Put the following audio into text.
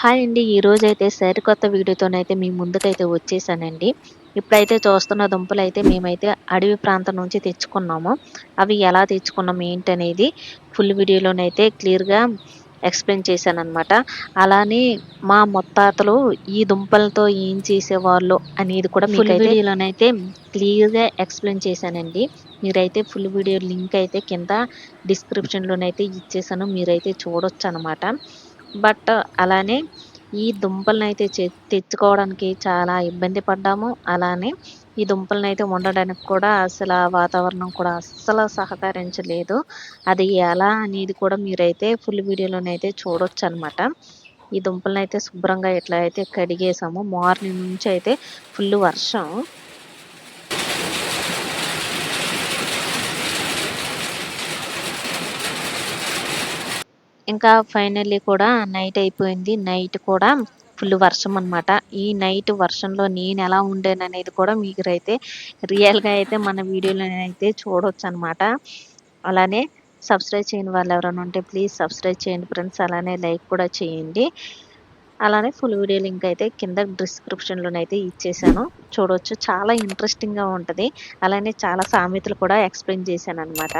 Hi అండి. ఈరోజు అయితే సరికొత్త వీడియోతోనైతే మీ ముందుకైతే వచ్చేసానండి. ఇప్పుడైతే చూస్తున్న దుంపలు అయితే మేమైతే అడవి ప్రాంతం నుంచి తెచ్చుకున్నాము. అవి ఎలా తెచ్చుకున్నాం ఏంటనేది ఫుల్ వీడియోలోనైతే క్లియర్గా ఎక్స్ప్లెయిన్ చేశాను అనమాట అలానే మా మొత్తాతలు ఈ దుంపలతో ఏం చేసేవాళ్ళు అనేది కూడా ఫుల్ వీడియోలోనైతే క్లియర్గా ఎక్స్ప్లెయిన్ చేశానండి. మీరైతే ఫుల్ వీడియో లింక్ అయితే కింద డిస్క్రిప్షన్లోనైతే ఇచ్చేసాను. మీరైతే చూడొచ్చు అనమాట బట్ అలానే ఈ దుంపలను అయితే తెచ్చుకోవడానికి చాలా ఇబ్బంది పడ్డాము. అలానే ఈ దుంపలను అయితే వండడానికి కూడా అసలు వాతావరణం కూడా అస్సలు సహకరించలేదు. అది ఎలా అనేది కూడా మీరైతే ఫుల్ వీడియోలోనైతే చూడొచ్చు అనమాట ఈ దుంపలను అయితే శుభ్రంగా ఎట్లా అయితే కడిగేసాము మార్నింగ్ నుంచి అయితే ఫుల్ వర్షం. ఇంకా ఫైనల్లీ కూడా నైట్ అయిపోయింది. నైట్ కూడా ఫుల్ వర్షం అనమాట ఈ నైట్ వర్షంలో నేను ఎలా ఉండేను అనేది కూడా మీకు అయితే రియల్గా అయితే మన వీడియోలో అయితే చూడవచ్చు అనమాట అలానే సబ్స్క్రైబ్ చేయని వాళ్ళు ఎవరైనా ఉంటే ప్లీజ్ సబ్స్క్రైబ్ చేయండి ఫ్రెండ్స్ అలానే లైక్ కూడా చేయండి. అలానే ఫుల్ వీడియో లింక్ అయితే కింద డిస్క్రిప్షన్లోనైతే ఇచ్చేసాను. చూడవచ్చు చాలా ఇంట్రెస్టింగ్గా ఉంటుంది. అలానే చాలా సామెతలు కూడా ఎక్స్ప్లెయిన్ చేశాను అనమాట